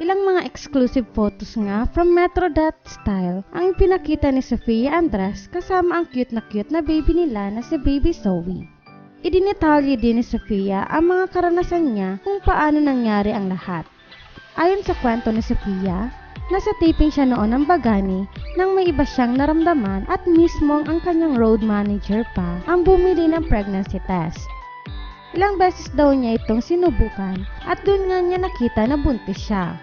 Ilang mga exclusive photos nga from Metro.style ang pinakita ni Sofia Andres kasama ang cute na cute na baby nila na si Baby Zoe. Idinetalye din ni Sofia ang mga karanasan niya kung paano nangyari ang lahat. Ayon sa kwento ni Sofia, nasa taping siya noon ng Bagani nang may iba siyang naramdaman at mismong ang kanyang road manager pa ang bumili ng pregnancy test. Ilang beses daw niya itong sinubukan at doon nga niya nakita na buntis siya.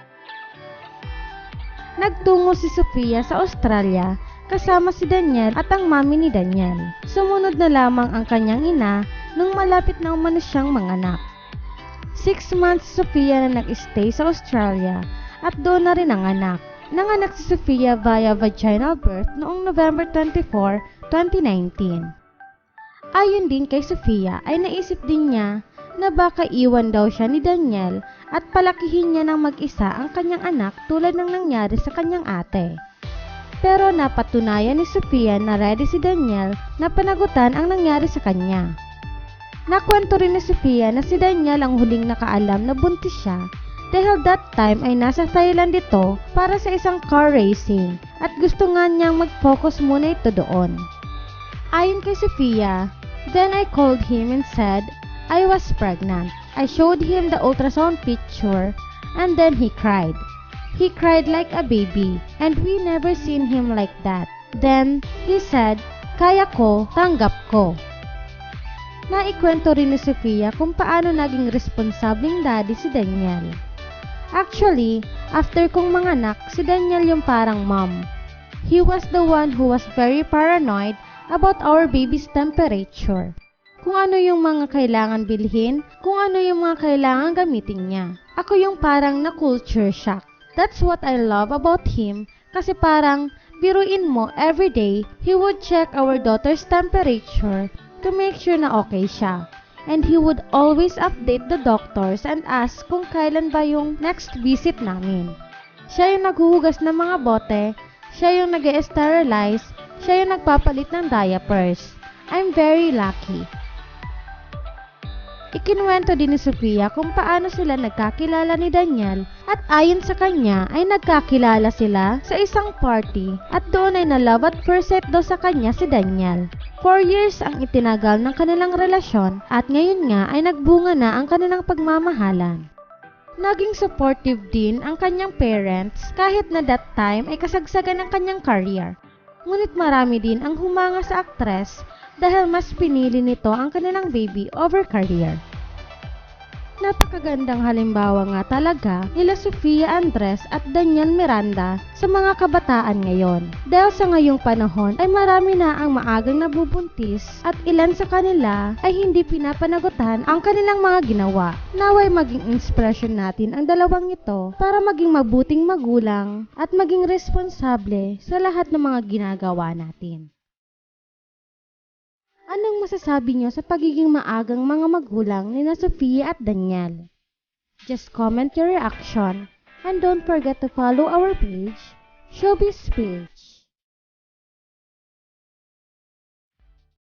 Nagtungo si Sofia sa Australia kasama si Daniel at ang mami ni Daniel. Sumunod na lamang ang kanyang ina nung malapit na umano siyang manganak. Six months si Sofia na nag-stay sa Australia at doon na rin ang anak. Nanganak si Sofia via vaginal birth noong November 24, 2019. Ayon din kay Sofia ay naisip din niya na baka iwan daw siya ni Daniel at palakihin niya ng mag-isa ang kanyang anak tulad ng nangyari sa kanyang ate. Pero napatunayan ni Sofia na ready si Daniel na panagutan ang nangyari sa kanya. Nakwento rin ni Sofia na si Daniel ang huling nakaalam na buntis siya dahil that time ay nasa Thailand ito para sa isang car racing at gusto nga niyang mag-focus muna ito doon. Ayon kay Sofia, Then I called him and said I was pregnant. I showed him the ultrasound picture and then he cried. He cried like a baby and we never seen him like that. Then he said, Kaya ko, tanggap ko. Naikwento rin ni Sofia kung paano naging responsableng daddy si Daniel. Actually, after kong manganak, si Daniel yung parang mom. He was the one who was very paranoid about our baby's temperature. Kung ano yung mga kailangan bilhin, kung ano yung mga kailangan gamitin niya. Ako yung parang na culture shock. That's what I love about him kasi parang biruin mo everyday, he would check our daughter's temperature to make sure na okay siya. And he would always update the doctors and ask kung kailan ba yung next visit namin. Siya yung naghuhugas ng mga bote, siya yung nag sterilize siya yung nagpapalit ng diapers. I'm very lucky. Ikinuwento din ni Sofia kung paano sila nagkakilala ni Daniel at ayon sa kanya ay nagkakilala sila sa isang party at doon ay na-love at first sight daw sa kanya si Daniel. Four years ang itinagal ng kanilang relasyon at ngayon nga ay nagbunga na ang kanilang pagmamahalan. Naging supportive din ang kanyang parents kahit na that time ay kasagsagan ng kanyang career. Ngunit marami din ang humanga sa aktres dahil mas pinili nito ang kanilang baby over career. Napakagandang halimbawa nga talaga nila Sofia Andres at Daniel Miranda sa mga kabataan ngayon. Dahil sa ngayong panahon ay marami na ang maagang nabubuntis at ilan sa kanila ay hindi pinapanagutan ang kanilang mga ginawa. Naway maging inspirasyon natin ang dalawang ito para maging mabuting magulang at maging responsable sa lahat ng mga ginagawa natin. Anong masasabi niyo sa pagiging maagang mga magulang ni na Sofia at Daniel? Just comment your reaction and don't forget to follow our page, Showbiz Page.